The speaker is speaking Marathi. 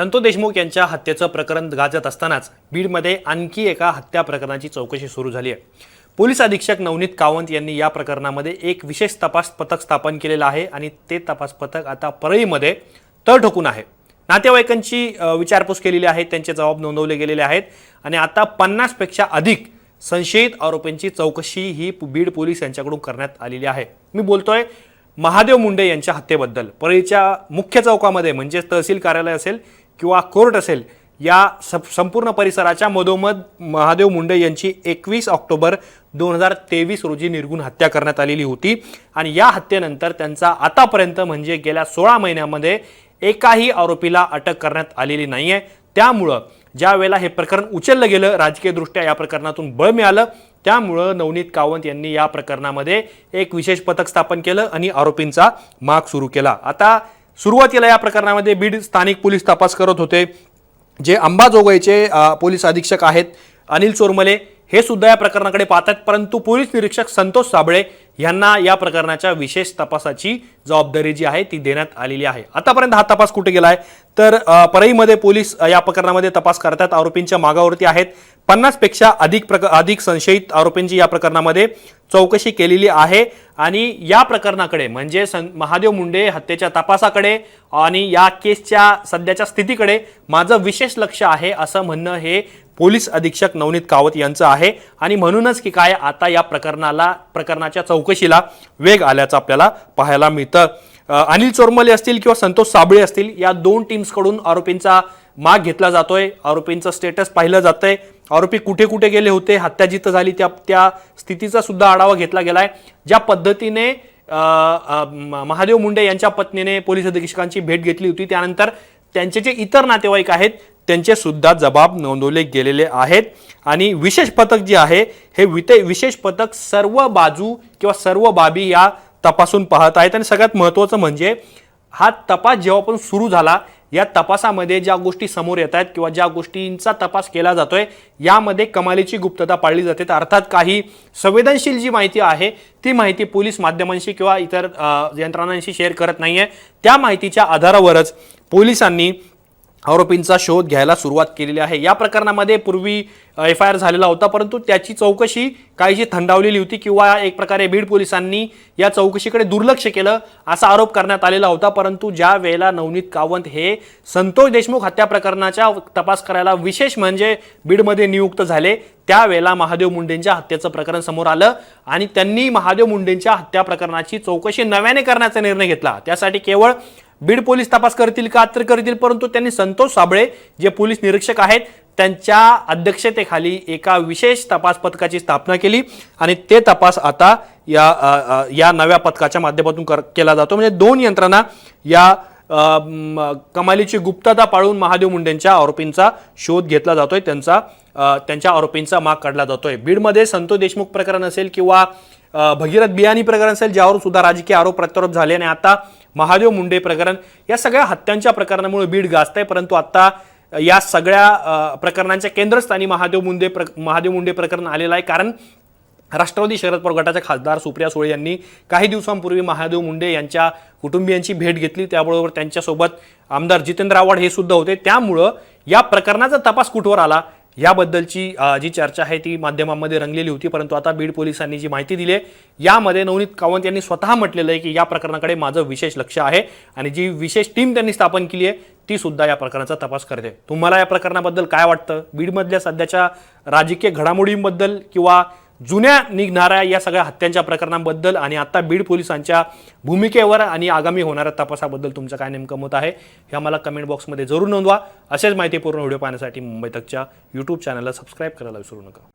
संतो देशमुख यांच्या हत्येचं प्रकरण गाजत असतानाच बीडमध्ये आणखी एका हत्या प्रकरणाची चौकशी सुरू झाली आहे पोलीस अधीक्षक नवनीत कावंत यांनी या प्रकरणामध्ये एक विशेष तपास पथक स्थापन केलेलं आहे आणि ते तपास पथक आता परळीमध्ये तळ ठोकून आहे. नातेवाईकांची विचारपूस केलेली आहे त्यांचे जबाब नोंदवले गेलेले आहेत आणि आता पन्नासपेक्षा अधिक संशयित आरोपींची चौकशी ही बीड पोलीस यांच्याकडून करण्यात आलेली आहे. मी बोलतोय महादेव मुंडे यांच्या हत्येबद्दल. परळीच्या मुख्य चौकामध्ये म्हणजे तहसील कार्यालय असेल किंवा कोर्ट असेल या सप- संपूर्ण परिसराच्या मधोमध महादेव मुंडे यांची एकवीस ऑक्टोबर दोन हजार तेवीस रोजी निर्गुण हत्या करण्यात आलेली होती. आणि या हत्येनंतर त्यांचा आतापर्यंत म्हणजे गेल्या सोळा महिन्यामध्ये एकाही आरोपीला अटक करण्यात आलेली नाही आहे त्यामुळं ज्या वेळेला हे प्रकरण उचललं गेलं राजकीयदृष्ट्या या प्रकरणातून बळ मिळालं त्यामुळं नवनीत कावंत यांनी या प्रकरणामध्ये एक विशेष पथक स्थापन केलं आणि आरोपींचा माग सुरू केला. आता सुरुवातीला या प्रकरणामध्ये बीड स्थानिक पोलीस तपास करत होते जे अंबाजोगाईचे पोलीस अधीक्षक आहेत अनिल चोरमले. हे सुद्धा या प्रकरणाकडे पाहतात परंतु पोलीस निरीक्षक संतोष साबळे यांना या प्रकरणाच्या विशेष तपासाची जबाबदारी जी आहे ती देण्यात आलेली आहे. आतापर्यंत हा तपास कुठे गेला आहे तर परईमध्ये परळीमध्ये पोलीस या प्रकरणामध्ये तपास करतात. आरोपींच्या मागावरती आहेत. पन्नासपेक्षा अधिक प्रक अधिक संशयित आरोपींची या प्रकरणामध्ये चौकशी केलेली आहे. आणि या प्रकरणाकडे म्हणजे सं महादेव मुंडे हत्येच्या तपासाकडे आणि या केसच्या सध्याच्या स्थितीकडे माझं विशेष लक्ष आहे असं म्हणणं हे पोलीस अधीक्षक नवनीत कावत यांचं आहे. आणि म्हणूनच की काय आता या प्रकरणाला प्रकरणाच्या चौकशीला वेग आल्याचं आपल्याला पाहायला मिळतं. अनिल चोरमले असतील किंवा संतोष साबळे असतील या दोन टीम्सकडून आरोपींचा माग घेतला जातोय. आरोपींचं स्टेटस पाहिलं जातंय. आरोपी कुठे कुठे गेले होते हत्या जिथं झाली त्या त्या स्थितीचा सुद्धा आढावा घेतला गेलाय. ज्या पद्धतीने महादेव मुंडे यांच्या पत्नीने पोलीस अधीक्षकांची भेट घेतली होती त्यानंतर त्यांचे जे इतर नातेवाईक आहेत त्यांचेसुद्धा जबाब नोंदवले गेलेले आहेत. आणि विशेष पथक जे आहे हे विते विशेष पथक सर्व बाजू किंवा सर्व बाबी या तपासून पाहत आहेत. आणि सगळ्यात महत्त्वाचं म्हणजे हा तपास जेव्हा पण सुरू झाला या तपासामध्ये ज्या गोष्टी समोर येत आहेत किंवा ज्या गोष्टींचा तपास केला जातोय यामध्ये कमालीची गुप्तता पाळली जाते. अर्थात काही संवेदनशील जी माहिती आहे ती माहिती पोलीस माध्यमांशी किंवा इतर यंत्रणांशी शेअर करत नाही आहे त्या माहितीच्या आधारावरच पोलिसांनी आरोपींचा शोध घ्यायला सुरुवात केलेली आहे. या प्रकरणामध्ये पूर्वी एफ आय आर झालेला होता परंतु त्याची चौकशी काहीशी थंडावलेली होती किंवा एक प्रकारे बीड पोलिसांनी या चौकशीकडे दुर्लक्ष केलं असा आरोप करण्यात आलेला होता. परंतु ज्या वेळेला नवनीत कावंत हे संतोष देशमुख हत्या प्रकरणाच्या तपास करायला विशेष म्हणजे बीडमध्ये नियुक्त झाले त्यावेळेला महादेव मुंडेंच्या हत्येचं प्रकरण समोर आलं आणि त्यांनी महादेव मुंडेंच्या हत्या प्रकरणाची चौकशी नव्याने करण्याचा निर्णय घेतला. त्यासाठी केवळ बीड पोलीस तपास करतील का? तर करतील परंतु त्यांनी संतोष साबळे जे पोलीस निरीक्षक आहेत त्यांच्या अध्यक्षतेखाली एका विशेष तपास पथकाची स्थापना केली. आणि ते तपास आता या या नव्या पथकाच्या माध्यमातून कर केला जातो. म्हणजे दोन यंत्रणा या कमालीची गुप्तता पाळून महादेव मुंडेंच्या आरोपींचा शोध घेतला जातोय त्यांचा त्यांच्या आरोपींचा माग काढला जातोय. बीडमध्ये संतो देशमुख प्रकरण असेल किंवा भगीरथ बियाणी प्रकरण असेल ज्यावर सुद्धा राजकीय आरोप प्रत्यारोप झाले आणि आता महादेव मुंडे प्रकरण या सगळ्या हत्यांच्या प्रकरणामुळे बीड गाजतंय परंतु आता या सगळ्या प्रकरणांच्या केंद्रस्थानी महादेव मुंडे प्र महादेव मुंडे प्रकरण आलेलं आहे. कारण राष्ट्रवादी शरद पवार गटाच्या खासदार सुप्रिया सुळे यांनी काही दिवसांपूर्वी महादेव मुंडे यांच्या कुटुंबियांची भेट घेतली. त्याबरोबर त्यांच्यासोबत आमदार जितेंद्र आव्हाड हे सुद्धा होते. त्यामुळं या प्रकरणाचा तपास कुठवर आला याबद्दलची जी चर्चा आहे ती माध्यमांमध्ये रंगलेली होती. परंतु आता बीड पोलिसांनी जी माहिती दिली आहे यामध्ये नवनीत कावंत यांनी स्वतः म्हटलेलं आहे की या प्रकरणाकडे माझं विशेष लक्ष आहे आणि जी विशेष टीम त्यांनी स्थापन केली आहे ती सुद्धा या प्रकरणाचा तपास करते. तुम्हाला या प्रकरणाबद्दल काय वाटतं? बीडमधल्या सध्याच्या राजकीय घडामोडींबद्दल किंवा जुन्या निघणाऱ्या या सगळ्या हत्यांच्या प्रकरणांबद्दल आणि आता बीड पोलिसांच्या भूमिकेवर आणि आगामी होणाऱ्या तपासाबद्दल तुमचं काय नेमकं मत आहे हे आम्हाला कमेंट बॉक्समध्ये जरूर नोंदवा. असेच माहितीपूर्ण व्हिडिओ पाहण्यासाठी मुंबई तकच्या यूट्यूब चॅनलला सबस्क्राईब करायला विसरू नका.